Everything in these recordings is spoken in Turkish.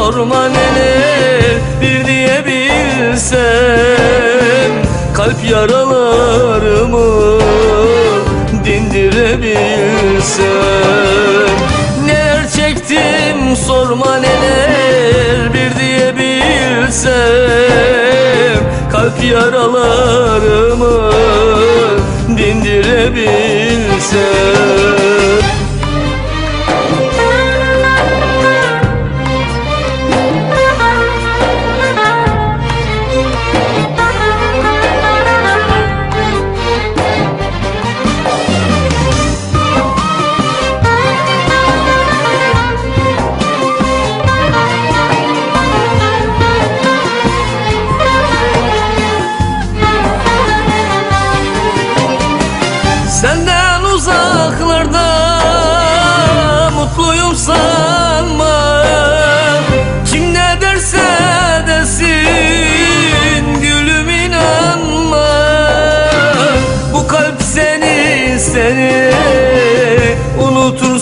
sorma neler bir diye bilsem Kalp yaralarımı dindirebilsem. Neler çektim sorma neler bir diye bilsem Kalp yaralarımı dindirebilsem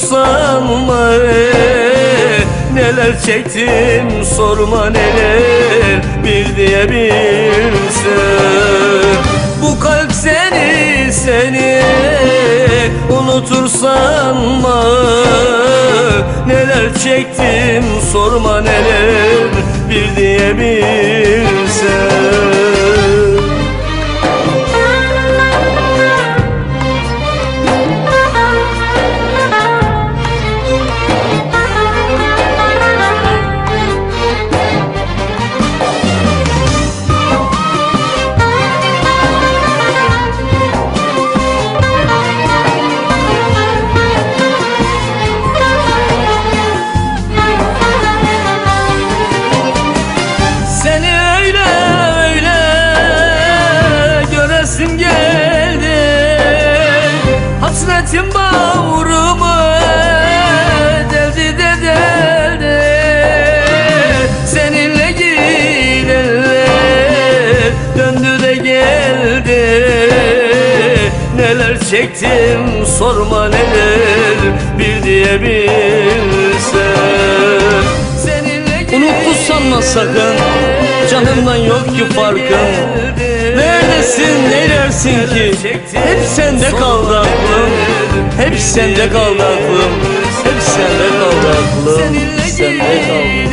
sanma Neler çektim sorma neler bir diye bilsen Bu kalp seni seni unutur sanma Neler çektim sorma neler bir diye bilsen Hasretin bağrımı deldi de deldi. Seninle gidenler döndü de geldi. Neler çektim sorma neler bir diye bilsen Seninle Unuttu sanma sakın Canımdan yok ki farkın. Neredesin nelersin ki? Hep sende kaldı aklım Hep sende kaldı aklım. Hep sende kaldı aklım. Sende kaldı